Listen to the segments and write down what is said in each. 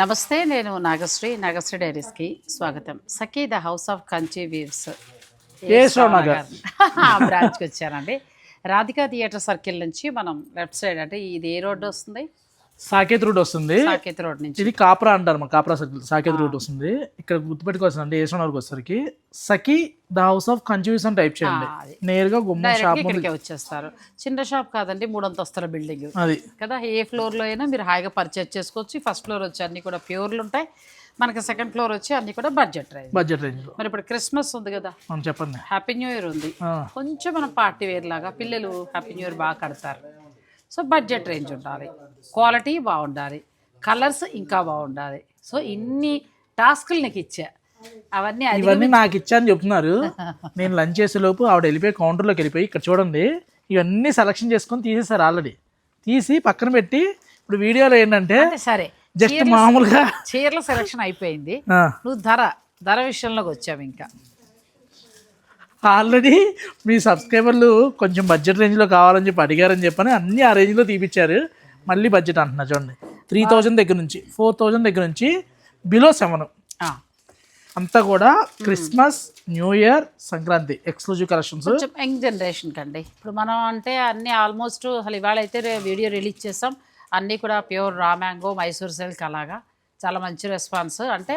నమస్తే నేను నాగశ్రీ నాగశ్రీ డైరీస్కి స్వాగతం. Sakhi the house of Kanchi weaves. బ్రాంచ్కి వచ్చానండి. రాధికా థియేటర్ సర్కిల్ నుంచి మనం లెఫ్ట్ సైడ్ అంటే ఇది ఏ రోడ్డు వస్తుంది? సాకేత్ రూట్ వస్తుంది. సాకేత్ రోడ్ నుంచి. ఇది కాప్రా అంటారు మా కాప్రా సర్కిల్ సాకేత్ రూట్ వస్తుంది. ఇక్కడ గుర్తుపెట్టుకోవాల్సింది అంటే ఏసన్ వరకు వచ్చేసరికి Sakhi the house of confuse అని టైప్ చేయండి. నేరుగా గుమ్మ షాప్ వచ్చేస్తారు. చిన్న షాప్ కాదండి మూడంతస్తుల బిల్డింగ్ అది. కదా ఏ ఫ్లోర్లో అయినా మీరు హాయిగా పర్చేజ్ చేసుకోవచ్చు. ఫస్ట్ ఫ్లోర్ వచ్చి అన్ని కూడా ప్యూర్లు ఉంటాయి. మనకి సెకండ్ ఫ్లోర్ వచ్చి అన్ని కూడా బడ్జెట్ రేంజ్ బడ్జెట్ రేంజ్లో. మరి ఇప్పుడు క్రిస్మస్ ఉంది కదా. మనం చెప్పండి. హ్యాపీ న్యూ ఇయర్ ఉంది. కొంచెం మనం పార్టీ వేర్ లాగా పిల్లలు హ్యాపీ న్యూ ఇయర్ బాగా కడతారు. సో బడ్జెట్ రేంజ్ ఉండాలి. క్వాలిటీ బాగుండాలి. కలర్స్ ఇంకా బాగుండాలి. సో ఇన్ని టాస్కులు నీకు ఇచ్చా. అవన్నీ ఇవన్నీ నాకు ఇచ్చారని చెప్తున్నారు. నేను లంచ్ చేసే లోపు ఆవిడ వెళ్ళిపోయి కౌంటర్లోకి వెళ్ళిపోయి ఇక్కడ చూడండి ఇవన్నీ సెలక్షన్ చేసుకొని తీసేసారు ఆల్రెడీ తీసి పక్కన పెట్టి ఇప్పుడు వీడియోలో ఏంటంటే సరే జస్ట్ మామూలుగా చీరల సెలక్షన్ అయిపోయింది. నువ్వు ధర ధర విషయంలోకి వచ్చావు ఇంకా. ఆల్రెడీ మీ సబ్స్క్రైబర్లు కొంచెం బడ్జెట్ రేంజ్లో కావాలని చెప్పి అడిగారని చెప్పని అన్ని ఆ రేంజ్లో తీపిచ్చారు. మళ్ళీ బడ్జెట్ అంటున్నా చూడండి. త్రీ థౌజండ్ దగ్గర నుంచి ఫోర్ థౌజండ్ దగ్గర నుంచి బిలో సెవెన్. అంతా కూడా Christmas new year Sankranti exclusive collections. Young generation కండి. ఇప్పుడు మనం అంటే అన్ని ఆల్మోస్ట్ అసలు ఇవాళ అయితే వీడియో రిలీజ్ చేసాం. అన్నీ కూడా pure raw mango Mysore silk అలాగా. చాలా మంచి రెస్పాన్స్. అంటే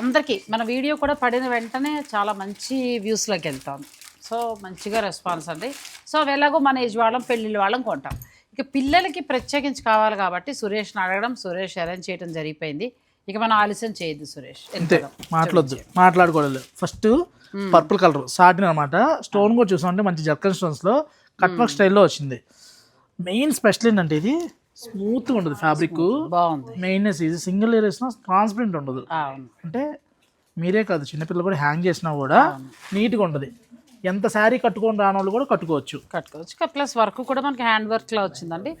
అందరికీ మన వీడియో కూడా పడిన వెంటనే చాలా మంచి వ్యూస్లోకి వెళ్తాం. సో మంచిగా రెస్పాన్స్ అండి. సో అవి ఎలాగో మన ఏజ్ వాళ్ళం పెళ్ళిళ్ళ వాళ్ళం కొంటాం. ఇక పిల్లలకి ప్రత్యేకించి కావాలి కాబట్టి సురేష్ని అడగడం సురేష్ అరేంజ్ చేయడం జరిగిపోయింది. ఇక మనం ఆలస్యం చేయొద్దు సురేష్. అంతే మాట్లాడద్దు మాట్లాడుకోలేదు. ఫస్ట్ పర్పుల్ కలర్ సాటిన్ అనమాట స్టోన్ కూడా చూసామంటే మంచి జర్కన్ స్టోన్స్లో కట్ వర్క్ స్టైల్లో వచ్చింది. మెయిన్ స్పెషల్ ఏంటంటే ఇది? స్మూత్గా ఉంటుంది ఫ్యాబ్రిక్. బాగుంది. మెయిన్నెస్ ఇది సింగిల్ లేయర్ వేసినా ట్రాన్స్పరెంట్ ఉండదు. అంటే మీరే కాదు చిన్నపిల్లలు కూడా హ్యాంగ్ చేసినా కూడా నీట్గా ఉంటుంది ఎంత శారీ కట్టుకొని రాని వాళ్ళు కూడా కట్టుకోవచ్చు. కట్టుకోవచ్చు. ప్లస్ వర్క్ కూడా మనకి హ్యాండ్ వర్క్లో వచ్చిందండి.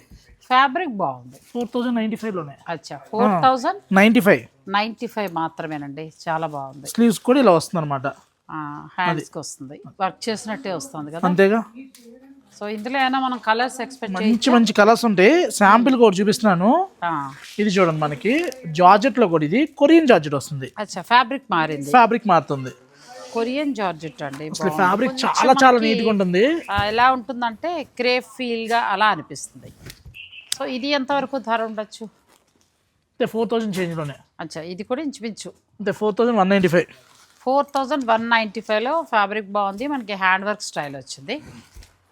ఫ్యాబ్రిక్ బాగుంది. ఫోర్ థౌజండ్ నైంటీ ఫైవ్లోనే అచ్చా four thousand ninety five. Ninety five మాత్రమేనండి. చాలా బాగుంది. స్లీవ్స్ కూడా ఇలా వస్తుంది అనమాట హ్యాండ్స్కి వస్తుంది. వర్క్ చేసినట్టే వస్తుంది కదా. అంతేగా? సో ఇందులో ఏమైనా మనం కలర్స్ ఎక్స్పెక్ట్ మంచి మంచి కలర్స్ ఉంటాయి శాంపిల్ కూడా చూపిస్తున్నాను. ఇది చూడండి మనకి. జార్జెట్లో కూడా ఇది కొరియన్ జార్జెట్ వస్తుంది. అచ్చా ఫ్యాబ్రిక్ మారింది. ఫ్యాబ్రిక్ మారుతుంది. కొరియన్ జార్జెట్ అండి. ఫ్యాబ్రిక్ చాలా చాలా నీట్గా ఉంటుంది. ఎలా ఉంటుందంటే క్రేప్ ఫీల్గా అలా అనిపిస్తుంది. సో ఇది ఎంతవరకు ధర ఉండొచ్చు? అంటే ఫోర్ థౌసండ్ చేంజ్లోనే. అచ్చా ఇది కూడా ఇంచుమించు. అంటే four thousand one ninety five four thousand one ninety ఫైవ్లో ఫ్యాబ్రిక్ బాగుంది. మనకి హ్యాండ్ వర్క్ స్టైల్ వచ్చింది.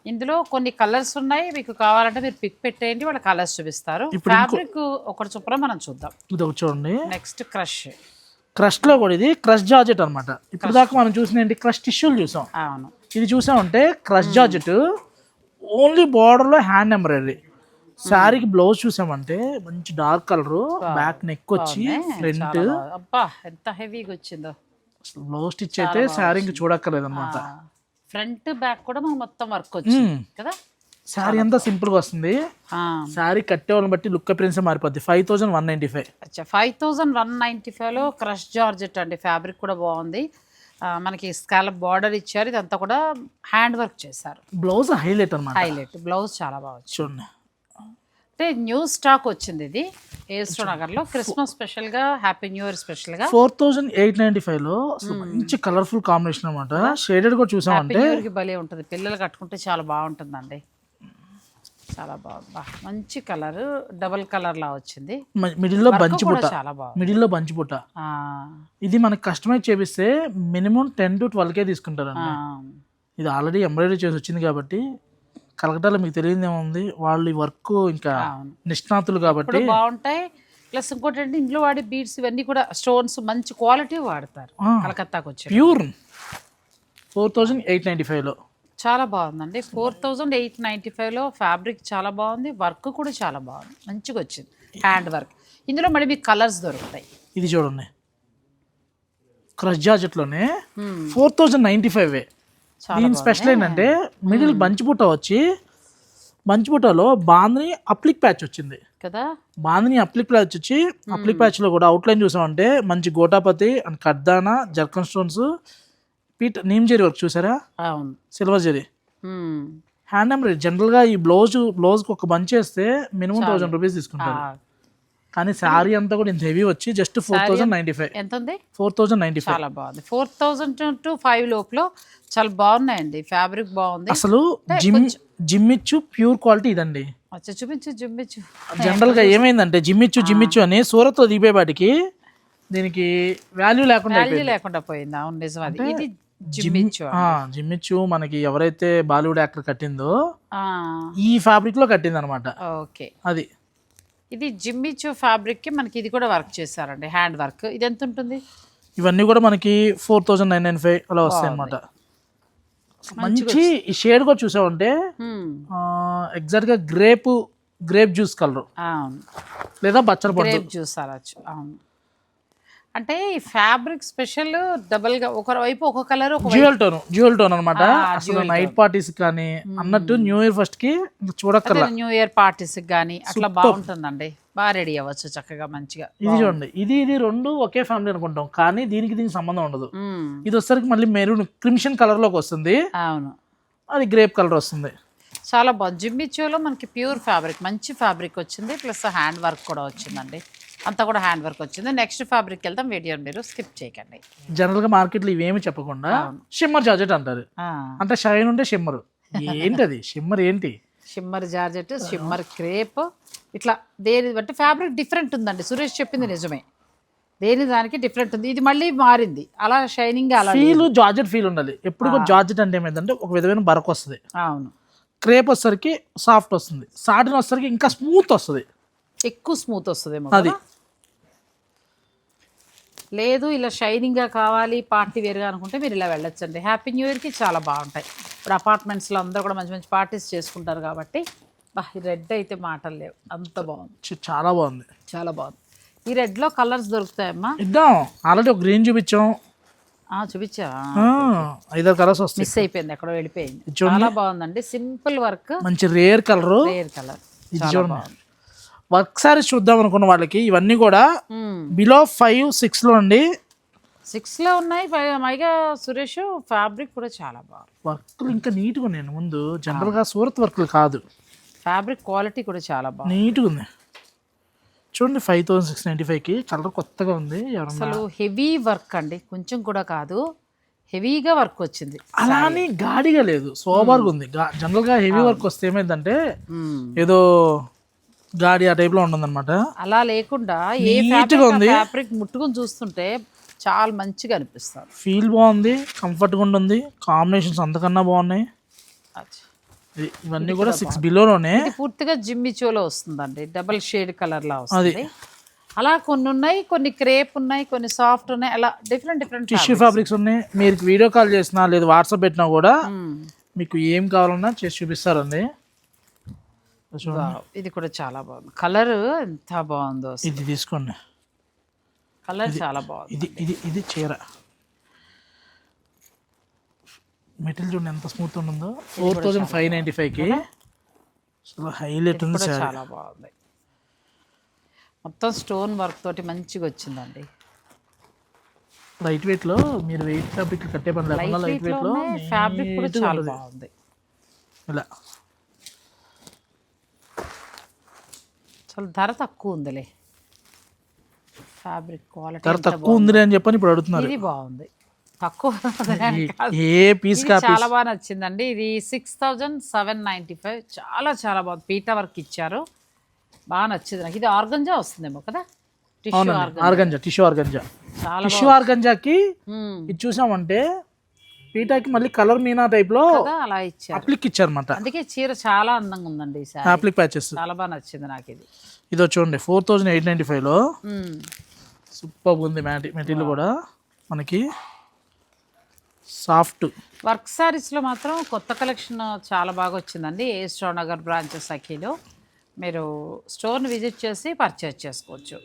ఇందులో కొన్ని కలర్స్ ఉన్నాయి. మీకు కావాలంటే మీరు పిక్ పెట్టేయండి. వాళ్ళ కలర్స్ చూపిస్తారు. ఫ్యాబ్రిక్ ఒకటి చొప్పున మనం చూద్దాం. ఇది ఒకటి చూడండి. నెక్స్ట్ క్రష్ క్రష్లో కూడా ఇది క్రష్ జార్జెట్ అనమాట ఇప్పుడు దాకా మనం చూసిన క్రష్ టిష్యూలు చూసాం. అవును. ఇది చూసామంటే క్రష్ జార్జెట్ ఓన్లీ బార్డర్లో హ్యాండ్ ఎంబ్రాయిడరీ శారీకి బ్లౌజ్ చూసామంటే మంచి డార్క్ కలర్ బ్యాక్ నెక్ వచ్చి ఫ్రంట్. అబ్బా ఎంత హెవీగా వచ్చిందో. బ్లౌజ్ స్టిచ్ అయితే శారీ ఇంక చూడక్కర్లేదు అనమాట ఫ్రంట్ బ్యాక్ కూడా మనకు మొత్తం వర్క్ వచ్చింది కదా? శారీ అంతా సింపుల్గా వస్తుంది శారీ కట్టే వాళ్ళని బట్టి లుక్ అపిరెన్స్ మారిపోద్ది. Five thousand one ninety five. అచ్చా. ఫైవ్ థౌజండ్ వన్ నైంటీ ఫైవ్లో క్రష్ జార్జెట్ అండి. ఫ్యాబ్రిక్ కూడా బాగుంది. మనకి స్కాలప్ బార్డర్ ఇచ్చారు. ఇదంతా కూడా హ్యాండ్ వర్క్ చేశారు. బ్లౌజ్ హైలైట్ అనమాట హైలైట్. బ్లౌజ్ చాలా బాగా చూడండి. అంటే న్యూ స్టాక్ వచ్చింది ఇది ఏస్టో నగర్లో. క్రిస్మస్ స్పెషల్గా హ్యాపీ న్యూ ఇయర్ స్పెషల్గా. ఫోర్ థౌసండ్ ఎయిట్ నైన్టీ ఫైవ్లో అసలు మంచి కలర్ఫుల్ కాంబినేషన్ అనమాట షేడెడ్ కూడా చూసామంటే భలే ఉంటుంది. పిల్లలు కట్టుకుంటే చాలా బాగుంటుందండి. చాలా బాగుంది మంచి కలర్ డబల్ కలర్ లా వచ్చింది మిడిల్లో బంచి పుట్ట చాలా బాగుంది. మిడిల్లో బంచి పుట్ట ఇది మనకి కస్టమైజ్ చేపిస్తే minimum ten to twelve K తీసుకుంటారండి. ఆ, ఇది ఆల్రెడీ ఎంబ్రాయిడరీ చేసి వచ్చింది కాబట్టి కలకటాలో మీకు తెలియదు ఏముంది? వాళ్ళు ఈ వర్క్ ఇంకా. నిష్ణాతులు కాబట్టి బాగుంటాయి. ప్లస్ ఇంకోటి అంటే ఇంట్లో వాడే బీడ్స్ ఇవన్నీ కూడా స్టోన్స్ మంచి క్వాలిటీ వాడతారు. కలకత్తాకు వచ్చి pure. Four thousand eight ninety ఫైవ్లో. చాలా బాగుందండి. ఫోర్ థౌజండ్ ఎయిట్ నైంటీ ఫైవ్లో ఫ్యాబ్రిక్ చాలా బాగుంది. వర్క్ కూడా చాలా బాగుంది. మంచిగా వచ్చింది. Hand work. ఇందులో మళ్ళీ మీకు కలర్స్ దొరుకుతాయి. ఇది చూడండి. క్రష్ జార్జెట్లోనే Hmm. Four thousand ninety five దీని స్పెషల్ ఏంటంటే మిడిల్ బంచి బుట్ట వచ్చి బంచి బుట్టలో బాందని అప్లిక్ ప్యాచ్ వచ్చింది. కదా? బాందని అప్లిక్ ప్యాచ్ వచ్చి అప్లిక్ ప్యాచ్లో కూడా అవుట్లైన్ చూసామంటే మంచి గోటాపతి అండ్ కర్దానా జర్కన్ స్టోన్స్ పీట్ నీమ్ జెరీ వర్క్ చూసారా? అవును. సిల్వర్ జెరీ. హ్యాండ్ ఎంబ్రాయిడరీ జనరల్గా ఈ బ్లౌజ్ బ్లౌజ్కి ఒక బంచ్ వేస్తే మినిమం థౌసండ్ రూపీస్ తీసుకుంటారు. కానీ శారీ అంతా కూడా ఇంత హెవీ వచ్చి just four thousand ninety five ఎంత ఉంది ఫోర్ థౌజండ్ నైంటీ ఫైవ్ చాలా బాగుంది. ఫోర్ థౌజండ్ టు ఫైవ్ లోపల చాలా బాగున్నాయండి. ఫ్యాబ్రిక్ బాగుంది. అసలు జిమ్ జిమ్మిచ్చు ప్యూర్ క్వాలిటీ ఇదండి. చూపించు చూపించు. జనరల్గా ఏమైందంటే జిమ్మిచ్చు జిమ్మిచ్చు అని సూరత్లో దిగిపోయేపాటికి దీనికి వాల్యూ లేకుండా వాల్యూ లేకుండా పోయింది. అవును నిజం అది. ఇది జిమ్మిచ్చు జిమ్మిచ్చు మనకి ఎవరైతే బాలీవుడ్ యాక్టర్ కట్టిందో ఈ ఫ్యాబ్రిక్లో కట్టింది అనమాట ఓకే. అది. ఇది జిమ్మిచ్చు ఫ్యాబ్రిక్కి మనకి ఇది కూడా వర్క్ చేశారండి హ్యాండ్ వర్క్. ఇది ఎంత ఉంటుంది? ఇవన్నీ కూడా మనకి four thousand nine nine five అలా వస్తాయి అనమాట మంచి ఈ షేడ్ కూడా చూసామంటే Hmm. ఎగ్జాక్ట్గా గ్రేప్ గ్రేప్ జ్యూస్ కలర్. లేదా బచ్చల జ్యూస్ అనొచ్చు అవును. అంటే ఈ ఫ్యాబ్రిక్ స్పెషల్ డబల్గా ఒక వైపు ఒక కలర్ ఒక జ్యువెల్ టోన్ జ్యువెల్ టోన్ అనమాట అసలు నైట్ పార్టీస్ కానీ అన్నట్టు న్యూ ఇయర్ ఫస్ట్కి చూడక్కర్లా. న్యూ ఇయర్ పార్టీస్ కానీ అట్లా బాగుంటుందండి. బాగా రెడీ అవ్వచ్చు చక్కగా మంచిగా. ఇది చూడండి ఇది ఇది రెండు ఒకే ఫ్యామిలీ అనుకుంటాం కానీ దీనికి దీనికి సంబంధం ఉండదు. ఇది వచ్చేసరికి మళ్ళీ మెరూన్ క్రిమిషన్ కలర్లోకి వస్తుంది. అవును. అది గ్రేప్ కలర్ వస్తుంది. చాలా బాగుంది జిమ్మిచ్చోలో మనకి ప్యూర్ ఫ్యాబ్రిక్ మంచి ఫ్యాబ్రిక్ వచ్చింది ప్లస్ హ్యాండ్ వర్క్ కూడా వచ్చిందండి. అంతా కూడా హ్యాండ్ వర్క్ వచ్చింది. నెక్స్ట్ ఫ్యాబ్రిక్ వెళ్తాం వీడియో మీరు స్కిప్ చేయకండి. జనరల్గా మార్కెట్లో ఇవేమి చెప్పకుండా షిమ్మర్ జార్జెట్ అంటారు. అంటే షైన్ ఉంటే షిమ్మర్ ఏంటి అది షిమ్మర్ ఏంటి? షిమ్మర్ జార్జెట్ షిమ్మర్ క్రేప్ ఇట్లా దేని బట్టి? ఫ్యాబ్రిక్ డిఫరెంట్ ఉందండి. సురేష్ చెప్పింది నిజమే. దేని దానికి డిఫరెంట్ ఉంది? ఇది మళ్ళీ మారింది. అలా షైనింగ్ అలా ఫీల్ జార్జెట్ ఫీల్ ఉండాలి. ఎప్పుడు జార్జెట్ అంటే ఏమైందంటే ఒక విధమైన బరక్ వస్తుంది. అవును. క్రేప్ వచ్చేసరికి సాఫ్ట్ వస్తుంది. సాటిన్ వచ్చేసరికి ఇంకా స్మూత్ వస్తుంది. ఎక్కువ స్మూత్ వస్తుందేమో అది. లేదు ఇలా షైనింగ్గా కావాలి పార్టీ వేర్గా అనుకుంటే మీరు ఇలా వెళ్ళొచ్చండి. హ్యాపీ న్యూ ఇయర్కి చాలా బాగుంటాయి. ఇప్పుడు అపార్ట్మెంట్స్లో అందరూ కూడా మంచి మంచి పార్టీస్ చేసుకుంటారు కాబట్టి బా ఈ రెడ్ అయితే మాటలు లేవు. అంత బాగుంది. చాలా బాగుంది. చాలా బాగుంది. ఈ రెడ్లో కలర్స్ దొరుకుతాయమ్మా? ఇద్దాం. ఆల్రెడీ ఒక గ్రీన్ చూపించాం. ఆ, చూపించా? ఐదారు కలర్స్ వస్తాయి. మిస్ అయిపోయింది ఎక్కడో వెళ్ళిపోయింది. చాలా బాగుందండి. సింపుల్ వర్క్ మంచి రేర్ కలరు రేర్ కలర్ చాలా బాగుంది. వర్క్ సారీస్ చూద్దాం అనుకున్న వాళ్ళకి ఇవన్నీ కూడా. బిలో ఫైవ్ సిక్స్లో అండి. సిక్స్లో ఉన్నాయి. పై- పైగా సురేష్ ఫ్యాబ్రిక్ కూడా చాలా బాగుంది. వర్క్లు ఇంకా నీట్గా ఉన్నాయి. ముందు జనరల్గా సూరత్ వర్క్లు కాదు. ఫ్యాబ్రిక్ క్వాలిటీ కూడా చాలా బాగుంది. నీట్గా ఉంది. చూడండి ఫైవ్ థౌసండ్ సిక్స్ నైంటీ ఫైవ్కి కలర్ కొత్తగా ఉంది. అసలు హెవీ వర్క్ అండి. కొంచెం కూడా కాదు. హెవీగా వర్క్ వచ్చింది. అలా అని గాడిగా లేదు. సోబర్గా ఉంది. గా- జనరల్గా హెవీ వర్క్ వస్తే ఏమైందంటే. ఏదో గాడి ఆ టైప్లో ఉంటుందన్నమాట. అలా లేకుండా ఏ ఉంది. ఫ్యాబ్రిక్ ముట్టుకుని చూస్తుంటే చాలా మంచిగా అనిపిస్తుంది. ఫీల్ బాగుంది కంఫర్ట్గా ఉంటుంది కాంబినేషన్స్ అంతకన్నా బాగున్నాయి. ఇవన్నీ కూడా సిక్స్ బిలోనే పూర్తిగా జిమ్మిచోలో వస్తుందండి. డబల్ షేడ్ కలర్ లా వస్తుంది అలా కొన్ని ఉన్నాయి కొన్ని క్రేప్ ఉన్నాయి కొన్ని సాఫ్ట్ ఉన్నాయి. అలా డిఫరెంట్ డిఫరెంట్ టిష్యూ ఫ్యాబ్రిక్స్. ఉన్నాయి. మీరు వీడియో కాల్ చేసినా లేదు వాట్సాప్ పెట్టినా కూడా మీకు ఏం కావాలన్నా చేసి చూపిస్తారండి. ఇది కూడా చాలా బాగుంది. కలర్ ఎంత బాగుందో. ఇది తీసుకోండి. కలర్ చాలా బాగుంది ఇది ఇది ఇది చీర. మెటీరియల్ చూడండి ఎంత స్మూత్ ఉంటుందో. ఫోర్ థౌజండ్ ఫైవ్ నైంటీ ఫైవ్కి అసలు హైలైట్ ఉంది చాలా బాగుంది. మొత్తం స్టోన్ వర్క్ తోటి మంచిగా వచ్చిందండి. లైట్ వెయిట్లో మీరు వెయిట్ ఫ్యాబ్రిక్ కట్టే పని లేకుండా లైట్ వెయిట్లో ఫ్యాబ్రిక్ కూడా చాలా. బాగుంది. ఇలా. చాలా ధర తక్కువ ఉందిలే. ఫ్యాబ్రిక్ క్వాలిటీ ధర తక్కువ ఉంది అని చెప్పని ఇప్పుడు అడుగుతున్నారు. ఇది బాగుంది. తక్కువ ఏ పీస్ చాలా బాగా నచ్చిందండి. ఇది six thousand seven ninety five చాలా చాలా బాగుంది. పీటా వర్క్ ఇచ్చారు. బాగా నచ్చింది నాకు. ఇది ఆర్గంజా వస్తుందేమో కదా? Tissue organza. Tissue organza. చాలా టిష్యూ ఆర్గంజాకి. ఇది చూసామంటే పీటాకి మళ్ళీ కలర్ మీనా టైప్లో అలా ఇచ్చారు. అప్లిక్ ఇచ్చారన్నమాట. అందుకే చీర చాలా అందంగా ఉందండి అప్లిక్ ప్యాచెస్. చాలా బాగా నచ్చింది నాకు ఇది. ఇది చూడండి ఫోర్ థౌజండ్ ఎయిట్ నైంటీ ఫైవ్లో. సూపర్ ఉంది మెటీరియల్ కూడా మనకి. సాఫ్ట్. వర్క్ సారీస్లో మాత్రం కొత్త కలెక్షన్ చాలా బాగా వచ్చిందండి. ఏ స్టోర్ నగర్ బ్రాంచెస్ అఖిలో. మీరు స్టోర్ని విజిట్ చేసి పర్చేజ్ చేసుకోవచ్చు.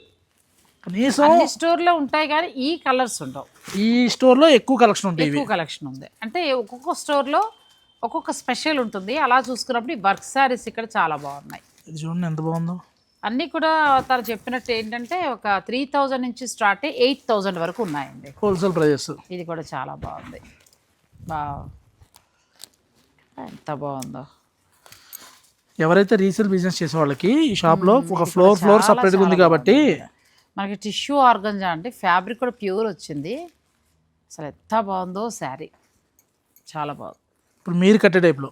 కనీసం అన్ని స్టోర్లో ఉంటాయి కానీ ఈ కలర్స్ ఉండవు. ఈ స్టోర్లో ఎక్కువ కలెక్షన్ ఉంటాయి ఎక్కువ కలెక్షన్ ఉంది. అంటే ఒక్కొక్క స్టోర్లో ఒక్కొక్క స్పెషల్ ఉంటుంది. అలా చూసుకున్నప్పుడు ఈ వర్క్ సారీస్ ఇక్కడ చాలా బాగున్నాయి. ఇది చూడండి ఎంత బాగుందో. అన్నీ కూడా తను చెప్పినట్టు ఏంటంటే ఒక త్రీ థౌజండ్ నుంచి స్టార్ట్ అయ్యి ఎయిట్ థౌజండ్ వరకు ఉన్నాయండి. Wholesale prices. ఇది కూడా చాలా బాగుంది. బా ఎంత బాగుందో. ఎవరైతే రీసేల్ బిజినెస్ చేసే వాళ్ళకి ఈ షాప్లో ఒక ఫ్లోర్ ఫ్లోర్ సపరేట్గా ఉంది కాబట్టి మనకి టిష్యూ ఆర్గంజా అంటే ఫ్యాబ్రిక్ కూడా ప్యూర్ వచ్చింది. అసలు ఎంత బాగుందో శారీ. చాలా బాగుంది. ఇప్పుడు మీరు కట్టే టైప్లో.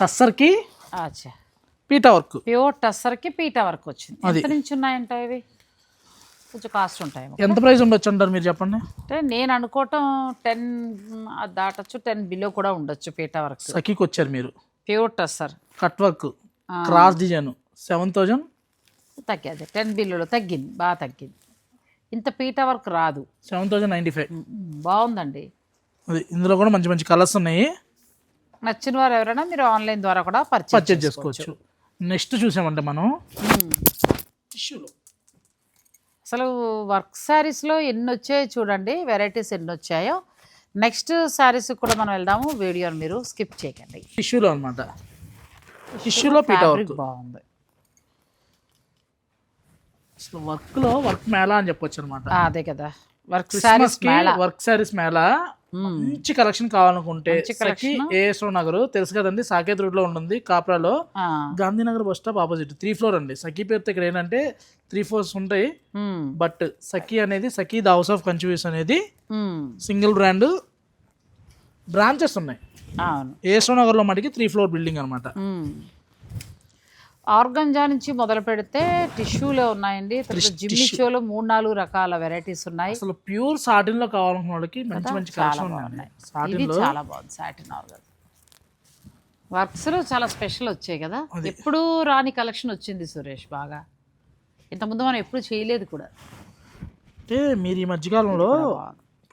టస్సర్కి అచ్చా పీటా వర్క్. ప్యూర్ టస్సర్కి పీటా వరకు వచ్చింది. ఎంత నుంచి ఉన్నాయంట ఇవి? కొంచెం కాస్ట్ ఉంటాయి ఎంత ప్రైస్ ఉండొచ్చు అంటారు మీరు చెప్పండి? అంటే నేను అనుకోవటం టెన్ దాటచ్చు టెన్ బిలో కూడా ఉండొచ్చు పీటా వర్క్. సఖీకి వచ్చారు మీరు. Pure tussar. Cut work. Cross design. Seven thousand తగ్గింది టెన్ బిల్లులో తగ్గింది బాగా తగ్గింది. ఇంత పీటా వర్క్ రాదు. Seven thousand ninety five. బాగుందండి. అది ఇందులో కూడా మంచి మంచి కలర్స్ ఉన్నాయి. నచ్చిన వారు ఎవరైనా మీరు ఆన్లైన్ ద్వారా కూడా పర్చేజ్ చేసుకోవచ్చు. నెక్స్ట్ చూసామంటే మనం. టిష్యూలో అసలు వర్క్ శారీస్లో ఎన్ని వచ్చాయో చూడండి వెరైటీస్ ఎన్ని వచ్చాయో. నెక్స్ట్ శారీస్ కూడా మనం వెళ్దాము వీడియోని మీరు స్కిప్ చేయకండి. టిష్యూలో అనమాట టిష్యూలో పీటా ఫ్యాబ్రిక్ వర్క్ అసలు వర్క్లో వర్క్ మేళా అని చెప్పొచ్చు అనమాట అదే కదా. వర్క్ శారీస్కి వర్క్ సారీస్ మేళా. మంచి కలెక్షన్ కావాలనుకుంటే ఏఎస్ఓ నగర్ తెలుసు కదండి సాకేత్ రోడ్లో ఉంటుంది కాప్రాలో Gandhinagar bus stop opposite three floor అండి. సఖీ పేరుతో ఇక్కడ ఏంటంటే త్రీ ఫ్లోర్స్ ఉంటాయి. బట్ సఖీ అనేది Sakhi the house of confuse అనేది సింగిల్ బ్రాండ్ బ్రాంచెస్ ఉన్నాయి. అవును. ఏఎస్ఓ నగర్లో మటుకి త్రీ ఫ్లోర్ బిల్డింగ్ అనమాట ఆర్గంజా నుంచి మొదలు పెడితే టిష్యూలో ఉన్నాయండి. జిమ్మిచోలో మూడు నాలుగు రకాల వెరైటీస్ ఉన్నాయి. అసలు ప్యూర్ సాటిన్లో కావాలనుకున్న వాళ్ళకి మంచి మంచి చాలా బాగున్నాయి. చాలా బాగుంది సాటిన్ ఆర్గన్. వర్క్స్లో చాలా స్పెషల్ వచ్చాయి కదా. ఎప్పుడు రాని కలెక్షన్ వచ్చింది సురేష్ బాగా. ఇంతకుముందు మనం ఎప్పుడు చేయలేదు కూడా. అంటే మీరు ఈ మధ్యకాలంలో.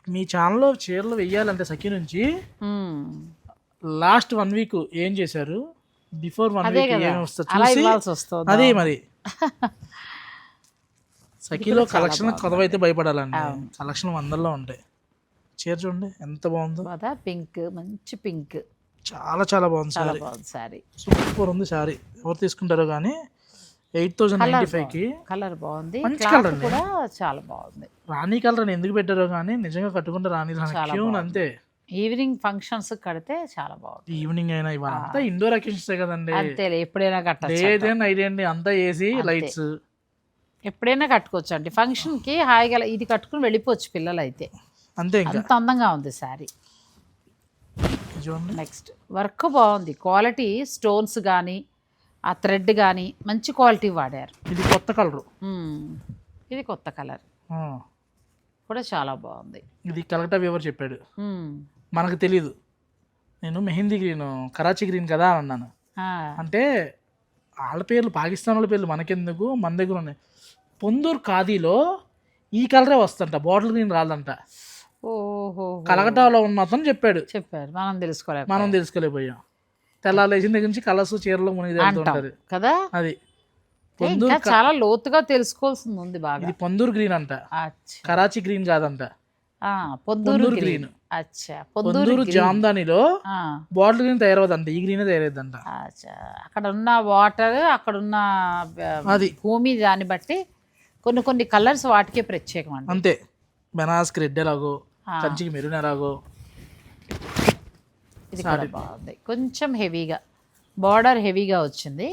మీ ఛానల్లో చీరలు వెయ్యాలంటే సఖీ నుంచి. లాస్ట్ వన్ వీక్ ఏం చేశారు? బిఫోర్ వన్ వీక్ ఏం వస్తుంది అదే మరి. సఖీలో కలెక్షన్ కొదవైతే భయపడాలండి. కలెక్షన్ వందల్లో ఉంటాయి. చీర చూడండి ఎంత బాగుందో. కదా పింక్ మంచి పింక్. చాలా చాలా బాగుంది సారీ. సారీ. సూపర్ ఉంది సారీ. ఎవరు తీసుకుంటారో కానీ ఎయిట్ థౌసండ్ నైన్టీ ఫైవ్కి కలర్ బాగుంది. మంచి అండి. కూడా చాలా బాగుంది. రాణి కలర్ ఎందుకు పెట్టారో కానీ నిజంగా కట్టుకుంటే రాణి అంతే. ఈవినింగ్ ఫంక్షన్స్ కడితే చాలా బాగుంది ఈవినింగ్ అయినా ఇవాళ అంతా ఇండోర్ అకేషన్స్ కదండి. అంతేలే ఎప్పుడైనా కట్టచ్చు అండి అంతా ఏసీ లైట్స్. ఎప్పుడైనా కట్టుకోవచ్చు అండి. ఫంక్షన్కి హాయిగా ఇది కట్టుకుని వెళ్ళిపోవచ్చు పిల్లలు అయితే అంతే ఇంకా. అంత అందంగా ఉంది శారీ. నెక్స్ట్ వర్క్ బాగుంది. క్వాలిటీ స్టోన్స్ కానీ ఆ థ్రెడ్ కానీ మంచి క్వాలిటీ వాడారు. ఇది కొత్త కలరు. ఇది కొత్త కలర్. కూడా చాలా బాగుంది. ఇది కలెక్టర్ ఎవరు చెప్పాడు. మనకు తెలీదు. నేను మెహందీ గ్రీన్ కరాచీ గ్రీన్ కదా అని అన్నాను. అంటే వాళ్ళ పేర్లు పాకిస్తాన్ వాళ్ళ పేర్లు మనకెందుకు? మన దగ్గర ఉన్నాయి. పొందూరు ఖాదీలో ఈ కలరే వస్తుంట బాటిల్ గ్రీన్ రాదంట. ఓహో కలకటాలో ఉన్న అతను చెప్పాడు. చెప్పారు. మనం తెలుసుకోలేక మనం తెలుసుకోలేకపోయాం. తెల్లాలేసిన దగ్గర నుంచి కలర్స్ చీరలో మునిగి కదా? అది. ఇంకా చాలా లోతుగా తెలుసుకోవాల్సింది ఉంది బాగా. ఇది పొందూరు గ్రీన్ అంట. కరాచీ గ్రీన్ కాదంట. పొందూరు గ్రీన్. అచ్చా పొందూరు జామ్దానిలో బాటిల్ గ్రీన్ తయారవద్దంట ఈ గ్రీనే తయారవుద్దంట అచ్చా అక్కడ ఉన్న వాటర్ అక్కడ ఉన్న అది. భూమి దాన్ని బట్టి కొన్ని కొన్ని కలర్స్ వాటికే ప్రత్యేకం అండి అంతే. బెనారస్కి రెడ్ ఎలాగో. కంచికి మెరూన్ ఎలాగో. ఇది బాగుంది. కొంచెం హెవీగా బార్డర్ హెవీగా వచ్చింది.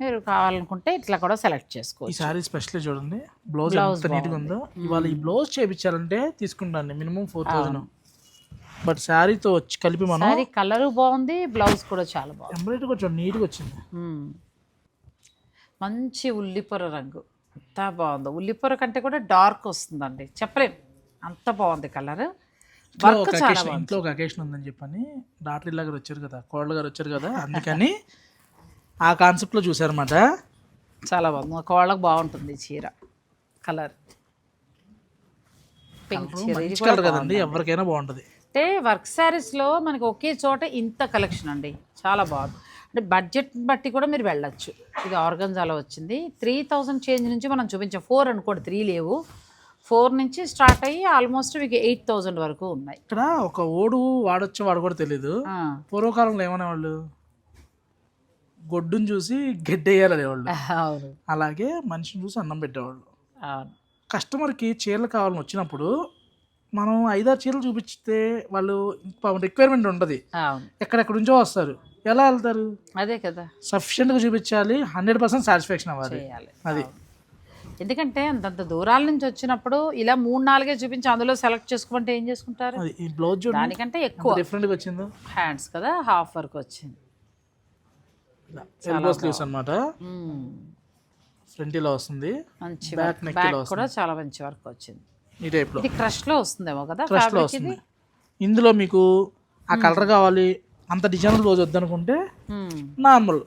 మీరు కావాలనుకుంటే ఇట్లా కూడా సెలెక్ట్ ఈ చేసుకోవచ్చు సారీ స్పెషల్ చూడండి. బ్లౌజ్ ఎంత నీట్గా ఉందో. ఇవాళ ఈ బ్లౌజ్ చేయించాలంటే తీసుకుంటాను మినిమం ఫోర్ థౌజండ్ బట్ శారీతో వచ్చి కలిపి మనం సారీ కలర్ బాగుంది బ్లౌజ్ కూడా చాలా బాగుంది. ఎంబ్రాయిడరీ కొంచెం నీట్గా వచ్చింది. మంచి ఉల్లిపొర రంగు. అంత బాగుంది. ఉల్లిపొర కంటే కూడా డార్క్ వస్తుందండి. చెప్పలేం. అంత బాగుంది కలర్ ఇంట్లో ఒక అకేషన్ ఉందని చెప్పని డాక్టర్ గారు వచ్చారు కదా కోళ్ళ గారు వచ్చారు కదా అందుకని ఆ కాన్సెప్ట్లో చూసారన్నమాట చాలా బాగుంది. కోళ్ళకి బాగుంటుంది చీర. కలర్ పింక్ చీర. మంచి కలర్ కదండి. ఎవరికైనా బాగుంటుంది. అంటే వర్క్ శారీస్లో మనకి ఒకే చోట ఇంత కలెక్షన్ అండి. చాలా బాగుంది. అంటే బడ్జెట్ బట్టి కూడా మీరు వెళ్ళొచ్చు. ఇది ఆర్గంజాలో వచ్చింది. త్రీ థౌజండ్ చేంజ్ నుంచి మనం చూపించాం ఫోర్ అనుకోండి. త్రీ లేవు. ఫోర్ నుంచి స్టార్ట్ అయ్యి ఆల్మోస్ట్ మీకు ఎయిట్ థౌజండ్ వరకు ఉన్నాయి. ఇక్కడ ఒక ఓడు వాడొచ్చో వాడు కూడా తెలియదు ఆ, పూర్వకాలంలో ఏమనేవాళ్ళు? గొడ్డును చూసి గెడ్డేయాలి అనేవాళ్ళు. అవును. అలాగే మనిషిని చూసి అన్నం పెట్టేవాళ్ళు. కస్టమర్కి చీరలు కావాలని వచ్చినప్పుడు మనం ఐదారు చీరలు చూపిస్తే వాళ్ళు రిక్వైర్మెంట్ ఉంటుంది అవును. ఎక్కడెక్కడ నుంచో వస్తారు. ఎలా వెళ్తారు? అదే కదా. సఫిషియెంట్గా చూపించాలి హండ్రెడ్ పర్సెంట్ సాటిస్ఫాక్షన్ అవ్వాలి. అది. ఎందుకంటే అంతంత దూరాల నుంచి వచ్చినప్పుడు ఇలా మూడు నాలుగే చూపించి అందులో సెలెక్ట్ చేసుకోమంటే ఏం చేసుకుంటారు? బ్లౌజ్ దానికంటే ఎక్కువ. డిఫరెంట్గా వచ్చిందో. హ్యాండ్స్ కదా హాఫ్ వర్క్ వచ్చింది. ఎల్బో స్లీవ్స్ అనమాట. ఫ్రంట్ ఇలా వస్తుంది. మంచి బ్యాక్ ఇలా కూడా చాలా మంచి వర్క్ వచ్చింది. ఈ టైప్లో. ఇది క్రష్లో వస్తుందేమో కదా ట్రస్ట్లో వస్తుంది. ఇది? ఇందులో మీకు ఆ కలర్ కావాలి అంత డిజైనర్ బ్లౌజ్ వద్దనుకుంటే. నార్మల్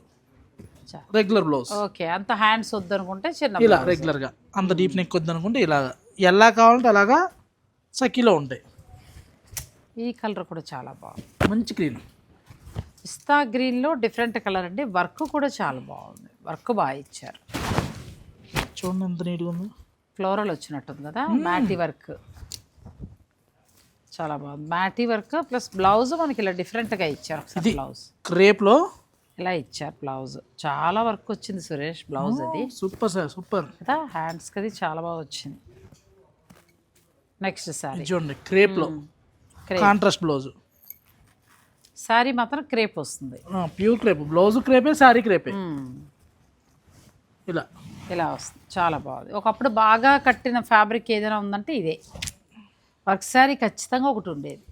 రెగ్యులర్ బ్లౌజ్ ఓకే అంత హ్యాండ్స్ వద్దనుకుంటే చిన్న ఇలా రెగ్యులర్గా అంత డీప్ నెక్ వద్దనుకుంటే ఇలాగా. ఎలా కావాలంటే అలాగా సఖీలో ఉంటాయి. ఈ కలర్ కూడా చాలా బాగుంది. మంచి క్లీన్ పిస్తా గ్రీన్లో డిఫరెంట్ కలర్ అండి. వర్క్ కూడా చాలా బాగుంది. వర్క్ బాగా ఇచ్చారు. చూడండి ఎంత నీట్గా ఉంది. ఫ్లోరల్ వచ్చినట్టుంది కదా. మ్యాటీ వర్క్. చాలా బాగుంది. మ్యాటీ వర్క్ ప్లస్ బ్లౌజ్ మనకి ఇలా డిఫరెంట్గా ఇచ్చారు ఒకసారి బ్లౌజ్. క్రేప్లో? ఇలా ఇచ్చారు బ్లౌజ్. చాలా వర్క్ వచ్చింది సురేష్ బ్లౌజ్ అది. Super sir super. కదా హ్యాండ్స్కి అది చాలా బాగా వచ్చింది. నెక్స్ట్ శారీ చూడండి క్రేప్లో. క్రేప్. Contrast blouse. శారీ మాత్రం క్రేప్ వస్తుంది. Pure crepe. బ్లౌజ్ క్రేపే శారీ క్రేపే. ఇలా. ఇలా వస్తుంది. చాలా బాగుంది. ఒకప్పుడు బాగా కట్టిన ఫ్యాబ్రిక్ ఏదైనా ఉందంటే ఇదే. వర్క్ శారీ ఖచ్చితంగా ఒకటి ఉండేది.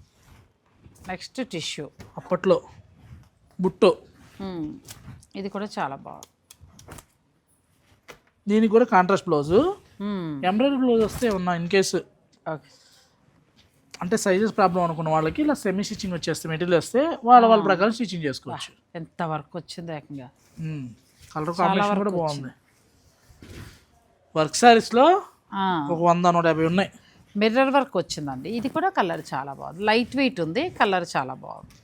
Next tissue. అప్పట్లో. బుట్టో. ఇది కూడా చాలా బాగుంది. దీనికి కూడా కాంట్రాస్ట్ బ్లౌజ్. ఎంబ్రాయిడరీ బ్లౌజ్ వస్తే ఉన్నా ఇన్ కేసు ఓకే. అంటే సైజెస్ ప్రాబ్లం అనుకున్న వాళ్ళకి ఇలా సెమీ స్టిచ్చింగ్ వచ్చేస్తే మెటీరియల్ వస్తే వాళ్ళ వాళ్ళ ప్రకారం స్టిచ్చింగ్ చేసుకోవచ్చు. ఎంత వర్క్ వచ్చింది ఏకంగా. కలర్ కాంబినేషన్ కూడా బాగుంది. వర్క్ శారీస్లో ఒక వంద నూట యాభై ఉన్నాయి. మిర్రర్ వర్క్ వచ్చిందండి. ఇది కూడా కలర్ చాలా బాగుంది. లైట్ వెయిట్ ఉంది కలర్ చాలా బాగుంది.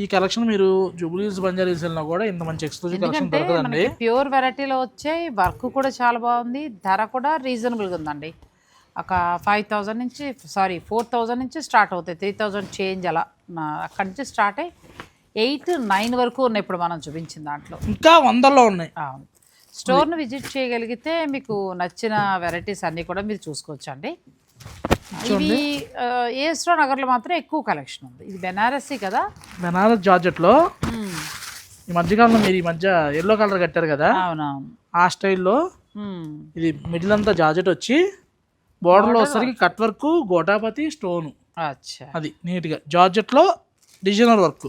ఈ కలెక్షన్ మీరు జూబ్లీస్ బంజారీస్ వెళ్ళినా కూడా ఇంత మంచి ఎక్స్క్లూజివ్ కలెక్షన్ దొరకదండి. ప్యూర్ వెరైటీలో వచ్చాయి వర్క్ కూడా చాలా బాగుంది. ధర కూడా రీజనబుల్గా ఉందండి. ఒక ఫైవ్ థౌజండ్ నుంచి సారీ ఫోర్ థౌజండ్ నుంచి స్టార్ట్ అవుతాయి. త్రీ థౌజండ్ చేంజ్ అలా అక్కడి నుంచి స్టార్ట్ అయ్యి ఎయిట్ నైన్ వరకు ఉన్నాయి ఇప్పుడు మనం చూపించిన దాంట్లో. ఇంకా వందల్లో ఉన్నాయి. స్టోర్ను విజిట్ చేయగలిగితే మీకు నచ్చిన వెరైటీస్ అన్నీ కూడా మీరు చూసుకోవచ్చండి. ఇవి ఆ, ఏ స్టోర్ నగర్లో మాత్రం ఎక్కువ కలెక్షన్ ఉంది. ఇది బెనారసీ కదా? బెనారస్ జార్జెట్లో. ఈ మధ్యకాలంలో మీరు ఈ మధ్య ఎల్లో కలర్ కట్టారు కదా? అవునవును. ఆ స్టైల్లో. ఇది మిడిల్ అంతా జార్జెట్ వచ్చి బోర్డర్లో వచ్చేసరికి కట్ వర్క్ గోటాపతి స్టోను అచ్చా. అది నీట్గా. జార్జెట్లో designer work.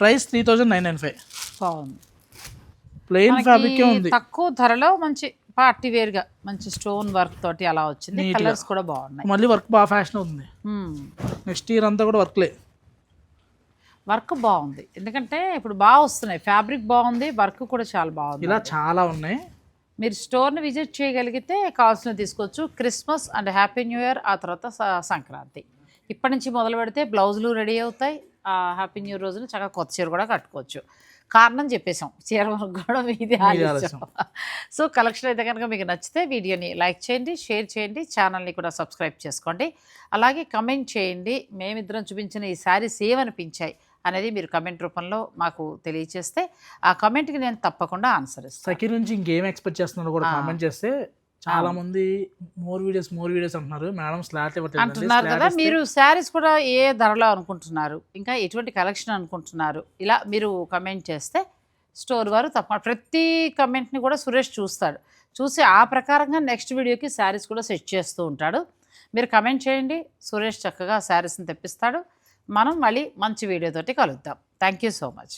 Price three thousand nine nine five బాగుంది. ప్లెయిన్ ఫ్యాబ్రికే ఉంది. తక్కువ ధరలో మంచి పార్టీ వేర్గా మంచి స్టోన్ వర్క్ తోటి అలా వచ్చింది. కలర్స్ కూడా బాగున్నాయి. మళ్ళీ వర్క్ బాగా ఫ్యాషన్ మ్మ్. నెక్స్ట్ ఇయర్ అంతా కూడా వర్క్లే వర్క్ బాగుంది. ఎందుకంటే ఇప్పుడు బాగా వస్తున్నాయి. ఫ్యాబ్రిక్ బాగుంది వర్క్ కూడా చాలా బాగుంది. ఇలా చాలా ఉన్నాయి. మీరు స్టోర్ని విజిట్ చేయగలిగితే కావాల్సిన తీసుకోవచ్చు. Christmas and happy new year ఆ తర్వాత సంక్రాంతి. ఇప్పటి నుంచి మొదలు పెడితే బ్లౌజులు రెడీ అవుతాయి. ఆ హ్యాపీ న్యూ ఇయర్ రోజున చక్కగా కొత్త చీర కూడా కట్టుకోవచ్చు. కారణం చెప్పేసాం చీర వరకు కూడా మీది సో కలెక్షన్ అయితే కనుక మీకు నచ్చితే వీడియోని లైక్ చేయండి షేర్ చేయండి ఛానల్ని కూడా సబ్స్క్రైబ్ చేసుకోండి. అలాగే కమెంట్ చేయండి. మేమిద్దరం చూపించిన ఈ శారీస్ ఏమనిపించాయి? అనేది మీరు కమెంట్ రూపంలో మాకు తెలియచేస్తే ఆ కమెంట్కి నేను తప్పకుండా ఆన్సర్ ఇస్తాను. సెకండ్ నుంచి ఇంకేం ఎక్స్పెక్ట్ చేస్తున్నారో కూడా కామెంట్ చేస్తే చాలా మంది మోర్ వీడియోస్ మోర్ వీడియోస్ అంటున్నారు. మేడం స్లాట్ అంటున్నారు కదా మీరు శారీస్ కూడా ఏ ధరలో అనుకుంటున్నారు? ఇంకా ఎటువంటి కలెక్షన్ అనుకుంటున్నారు? ఇలా మీరు కమెంట్ చేస్తే స్టోర్ వారు తప్ప ప్రతి కమెంట్ని కూడా సురేష్ చూస్తాడు. చూసి ఆ ప్రకారంగా నెక్స్ట్ వీడియోకి శారీస్ కూడా సెట్ చేస్తూ ఉంటాడు. మీరు కమెంట్ చేయండి. సురేష్ చక్కగా శారీస్ని తెప్పిస్తాడు. మనం మళ్ళీ మంచి వీడియోతోటి కలుద్దాం. Thank you so much